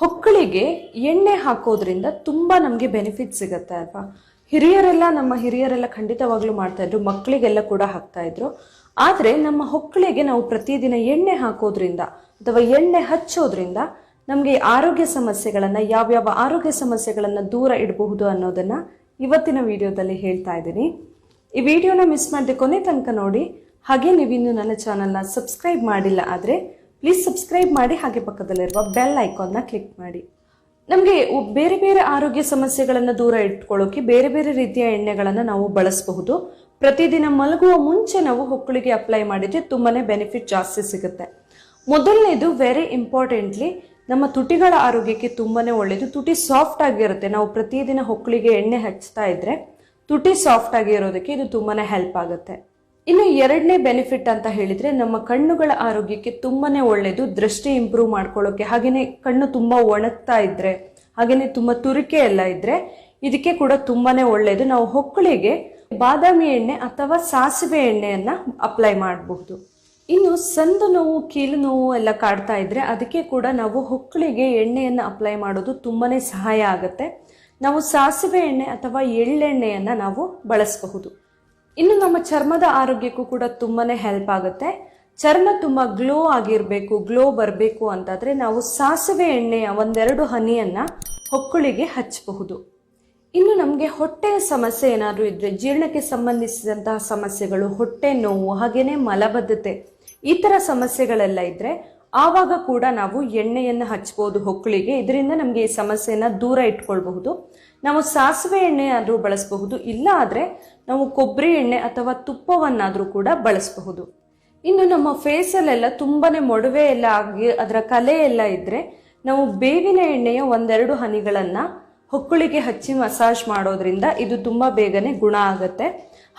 ಹೊಕ್ಕಳಿಗೆ ಎಣ್ಣೆ ಹಾಕೋದ್ರಿಂದ ತುಂಬ ನಮಗೆ ಬೆನಿಫಿಟ್ ಸಿಗುತ್ತೆ ಅಲ್ವಾ? ಹಿರಿಯರೆಲ್ಲ, ನಮ್ಮ ಹಿರಿಯರೆಲ್ಲ ಖಂಡಿತವಾಗ್ಲೂ ಮಾಡ್ತಾ ಇದ್ರು, ಮಕ್ಕಳಿಗೆಲ್ಲ ಕೂಡ ಹಾಕ್ತಾ ಇದ್ರು. ಆದರೆ ನಮ್ಮ ಹೊಕ್ಕಳಿಗೆ ನಾವು ಪ್ರತಿದಿನ ಎಣ್ಣೆ ಹಾಕೋದ್ರಿಂದ ಅಥವಾ ಎಣ್ಣೆ ಹಚ್ಚೋದ್ರಿಂದ ನಮಗೆ ಆರೋಗ್ಯ ಸಮಸ್ಯೆಗಳನ್ನು, ಯಾವ್ಯಾವ ಆರೋಗ್ಯ ಸಮಸ್ಯೆಗಳನ್ನು ದೂರ ಇಡಬಹುದು ಅನ್ನೋದನ್ನ ಇವತ್ತಿನ ವಿಡಿಯೋದಲ್ಲಿ ಹೇಳ್ತಾ ಇದ್ದೀನಿ. ಈ ವಿಡಿಯೋನ ಮಿಸ್ ಮಾಡದೆ ಕೊನೆ ತನಕ ನೋಡಿ. ಹಾಗೆ ನೀವಿನ್ನು ನನ್ನ ಚಾನಲ್ನ ಸಬ್ಸ್ಕ್ರೈಬ್ ಮಾಡಿಲ್ಲ ಆದರೆ ಪ್ಲೀಸ್ ಸಬ್ಸ್ಕ್ರೈಬ್ ಮಾಡಿ ಹಾಗೆ ಪಕ್ಕದಲ್ಲಿರುವ ಬೆಲ್ ಐಕಾನ್ನ ಕ್ಲಿಕ್ ಮಾಡಿ. ನಮಗೆ ಬೇರೆ ಬೇರೆ ಆರೋಗ್ಯ ಸಮಸ್ಯೆಗಳನ್ನು ದೂರ ಇಟ್ಕೊಳ್ಳೋಕೆ ಬೇರೆ ಬೇರೆ ರೀತಿಯ ಎಣ್ಣೆಗಳನ್ನು ನಾವು ಬಳಸಬಹುದು. ಪ್ರತಿದಿನ ಮಲಗುವ ಮುಂಚೆ ನಾವು ಹೊಕ್ಕಳಿಗೆ ಅಪ್ಲೈ ಮಾಡಿದರೆ ತುಂಬಾ ಬೆನಿಫಿಟ್ ಜಾಸ್ತಿ ಸಿಗುತ್ತೆ. ಮೊದಲನೇದು ವೆರಿ ಇಂಪಾರ್ಟೆಂಟ್ಲಿ ನಮ್ಮ ತುಟಿಗಳ ಆರೋಗ್ಯಕ್ಕೆ ತುಂಬಾ ಒಳ್ಳೆಯದು ತುಟಿ ಸಾಫ್ಟ್ ಆಗಿರುತ್ತೆ. ನಾವು ಪ್ರತಿದಿನ ಹೊಕ್ಕಳಿಗೆ ಎಣ್ಣೆ ಹಚ್ತಾ ಇದ್ರೆ ತುಟಿ ಸಾಫ್ಟ್ ಆಗಿರೋದಕ್ಕೆ ಇದು ತುಂಬಾ ಹೆಲ್ಪ್ ಆಗುತ್ತೆ. ಇನ್ನು ಎರಡನೇ ಬೆನಿಫಿಟ್ ಅಂತ ಹೇಳಿದ್ರೆ ನಮ್ಮ ಕಣ್ಣುಗಳ ಆರೋಗ್ಯಕ್ಕೆ ತುಂಬಾನೇ ಒಳ್ಳೆಯದು ದೃಷ್ಟಿ ಇಂಪ್ರೂವ್ ಮಾಡ್ಕೊಳ್ಳೋಕೆ. ಹಾಗೆಯೇ ಕಣ್ಣು ತುಂಬಾ ಒಣಗ್ತಾ ಇದ್ರೆ ಹಾಗೆಯೇ ತುಂಬಾ ತುರಿಕೆ ಎಲ್ಲ ಇದ್ರೆ, ಇದಕ್ಕೆ ಕೂಡ ತುಂಬಾನೇ ಒಳ್ಳೆಯದು ನಾವು ಹೊಕ್ಕಳಿಗೆ ಬಾದಾಮಿ ಎಣ್ಣೆ ಅಥವಾ ಸಾಸಿವೆ ಎಣ್ಣೆಯನ್ನ ಅಪ್ಲೈ ಮಾಡಬಹುದು. ಇನ್ನು ಸಂದು ನೋವು, ಕೀಲು ನೋವು ಎಲ್ಲ ಕಾಡ್ತಾ ಇದ್ರೆ ಅದಕ್ಕೆ ಕೂಡ ನಾವು ಹೊಕ್ಕಳಿಗೆ ಎಣ್ಣೆಯನ್ನು ಅಪ್ಲೈ ಮಾಡೋದು ತುಂಬಾನೇ ಸಹಾಯ ಆಗುತ್ತೆ. ನಾವು ಸಾಸಿವೆ ಎಣ್ಣೆ ಅಥವಾ ಎಳ್ಳೆಣ್ಣೆಯನ್ನ ನಾವು ಬಳಸಬಹುದು. ಇನ್ನು ನಮ್ಮ ಚರ್ಮದ ಆರೋಗ್ಯಕ್ಕೂ ಕೂಡ ತುಂಬಾನೇ ಹೆಲ್ಪ್ ಆಗುತ್ತೆ. ಚರ್ಮ ತುಂಬ ಗ್ಲೋ ಆಗಿರಬೇಕು ಗ್ಲೋ ಬರಬೇಕು ಅಂತಾದರೆ ನಾವು ಸಾಸಿವೆ ಎಣ್ಣೆಯ ಒಂದೆರಡು ಹನಿಯನ್ನು ಹೊಕ್ಕುಳಿಗೆ ಹಚ್ಚಬಹುದು. ಇನ್ನು ನಮಗೆ ಹೊಟ್ಟೆಯ ಸಮಸ್ಯೆ ಏನಾದರೂ ಇದ್ದರೆ ಜೀರ್ಣಕ್ಕೆ ಸಂಬಂಧಿಸಿದಂತಹ ಸಮಸ್ಯೆಗಳು, ಹೊಟ್ಟೆ ನೋವು ಹಾಗೆಯೇ ಮಲಬದ್ಧತೆ ಈ ಥರ ಸಮಸ್ಯೆಗಳೆಲ್ಲ ಇದ್ರೆ ಆವಾಗ ಕೂಡ ನಾವು ಎಣ್ಣೆಯನ್ನು ಹಚ್ಬೋದು ಹೊಕ್ಕಳಿಗೆ. ಇದರಿಂದ ನಮಗೆ ಈ ಸಮಸ್ಯೆಯನ್ನು ದೂರ ಇಟ್ಕೊಳ್ಬಹುದು. ನಾವು ಸಾಸಿವೆ ಎಣ್ಣೆ ಆದರೂ ಬಳಸಬಹುದು. ಇಲ್ಲ ಆದರೆ ನಾವು ಕೊಬ್ಬರಿ ಎಣ್ಣೆ ಅಥವಾ ತುಪ್ಪವನ್ನಾದರೂ ಕೂಡ ಬಳಸಬಹುದು. ಇನ್ನು ನಮ್ಮ ಫೇಸಲ್ಲೆಲ್ಲ ತುಂಬಾ ಮೊಡವೆ ಎಲ್ಲ ಆಗಿ ಅದರ ಕಲೆ ಎಲ್ಲ ಇದ್ದರೆ ನಾವು ಬೇವಿನ ಎಣ್ಣೆಯ ಒಂದೆರಡು ಹನಿಗಳನ್ನು ಹೊಕ್ಕಳಿಗೆ ಹಚ್ಚಿ ಮಸಾಜ್ ಮಾಡೋದ್ರಿಂದ ಇದು ತುಂಬ ಬೇಗನೆ ಗುಣ ಆಗುತ್ತೆ.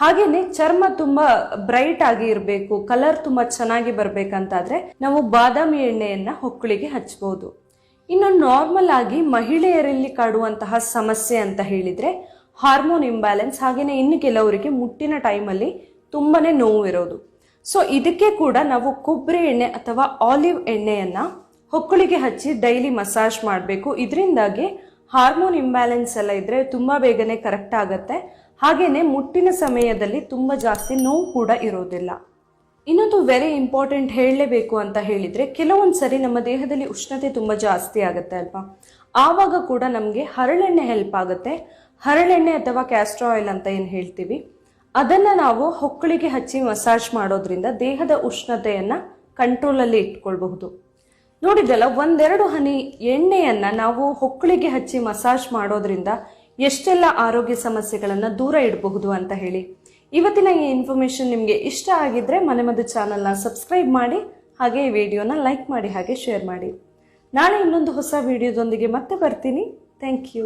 ಹಾಗೇನೆ ಚರ್ಮ ತುಂಬಾ ಬ್ರೈಟ್ ಆಗಿ ಇರಬೇಕು ಕಲರ್ ತುಂಬಾ ಚೆನ್ನಾಗಿ ಬರ್ಬೇಕಂತಾದ್ರೆ ನಾವು ಬಾದಾಮಿ ಎಣ್ಣೆಯನ್ನ ಹೊಕ್ಕಳಿಗೆ ಹಚ್ಚಬಹುದು ಇನ್ನು ನಾರ್ಮಲ್ ಆಗಿ ಮಹಿಳೆಯರಲ್ಲಿ ಕಾಡುವಂತಹ ಸಮಸ್ಯೆ ಅಂತ ಹೇಳಿದ್ರೆ ಹಾರ್ಮೋನ್ ಇಂಬ್ಯಾಲೆನ್ಸ್ ಹಾಗೇನೆ ಇನ್ನು ಕೆಲವರಿಗೆ ಮುಟ್ಟಿನ ಟೈಮಲ್ಲಿ ತುಂಬಾನೇ ನೋವು ಇರೋದು. ಸೊ ಇದಕ್ಕೆ ಕೂಡ ನಾವು ಕೊಬ್ಬರಿ ಎಣ್ಣೆ ಅಥವಾ ಆಲಿವ್ ಎಣ್ಣೆಯನ್ನ ಹೊಕ್ಕಳಿಗೆ ಹಚ್ಚಿ ಡೈಲಿ ಮಸಾಜ್ ಮಾಡಬೇಕು. ಇದರಿಂದಾಗಿ ಹಾರ್ಮೋನ್ ಇಂಬ್ಯಾಲೆನ್ಸ್ ಎಲ್ಲ ಇದ್ರೆ ತುಂಬ ಬೇಗನೆ ಕರೆಕ್ಟ್ ಆಗುತ್ತೆ. ಹಾಗೇನೆ ಮುಟ್ಟಿನ ಸಮಯದಲ್ಲಿ ತುಂಬ ಜಾಸ್ತಿ ನೋವು ಕೂಡ ಇರೋದಿಲ್ಲ. ಇನ್ನೊಂದು ವೆರಿ ಇಂಪಾರ್ಟೆಂಟ್ ಹೇಳಲೇಬೇಕು ಅಂತ ಹೇಳಿದ್ರೆ ಕೆಲವೊಂದು ಸರಿ ನಮ್ಮ ದೇಹದಲ್ಲಿ ಉಷ್ಣತೆ ತುಂಬ ಜಾಸ್ತಿ ಆಗುತ್ತೆ ಅಲ್ವಾ? ಆವಾಗ ಕೂಡ ನಮಗೆ ಹರಳೆಣ್ಣೆ ಹೆಲ್ಪ್ ಆಗುತ್ತೆ. ಹರಳೆಣ್ಣೆ ಅಥವಾ ಕ್ಯಾಸ್ಟ್ರ ಆಯಿಲ್ ಅಂತ ಏನು ಹೇಳ್ತೀವಿ? ಅದನ್ನ ನಾವು ಹೊಕ್ಕಳಿಗೆ ಹಚ್ಚಿ ಮಸಾಜ್ ಮಾಡೋದ್ರಿಂದ ದೇಹದ ಉಷ್ಣತೆಯನ್ನ ಕಂಟ್ರೋಲಲ್ಲಿ ಇಟ್ಕೊಳ್ಬಹುದು. ನೋಡಿದಲ್ಲ ಒಂದೆರಡು ಹನಿ ಎಣ್ಣೆಯನ್ನ ನಾವು ಹೊಕ್ಕಳಿಗೆ ಹಚ್ಚಿ ಮಸಾಜ್ ಮಾಡೋದ್ರಿಂದ ಎಷ್ಟೆಲ್ಲ ಆರೋಗ್ಯ ಸಮಸ್ಯೆಗಳನ್ನು ದೂರ ಇಡಬಹುದು ಅಂತ ಹೇಳಿ. ಇವತ್ತಿನ ಈ ಇನ್ಫಾರ್ಮೇಶನ್ ನಿಮಗೆ ಇಷ್ಟ ಆಗಿದ್ರೆ ಮನೆಮದ್ದು ಚಾನಲ್ನ ಸಬ್ಸ್ಕ್ರೈಬ್ ಮಾಡಿ, ಹಾಗೆ ಈ ವಿಡಿಯೋನ ಲೈಕ್ ಮಾಡಿ, ಹಾಗೆ ಶೇರ್ ಮಾಡಿ. ನಾಳೆ ಇನ್ನೊಂದು ಹೊಸ ವಿಡಿಯೋದೊಂದಿಗೆ ಮತ್ತೆ ಬರ್ತೀನಿ. Thank you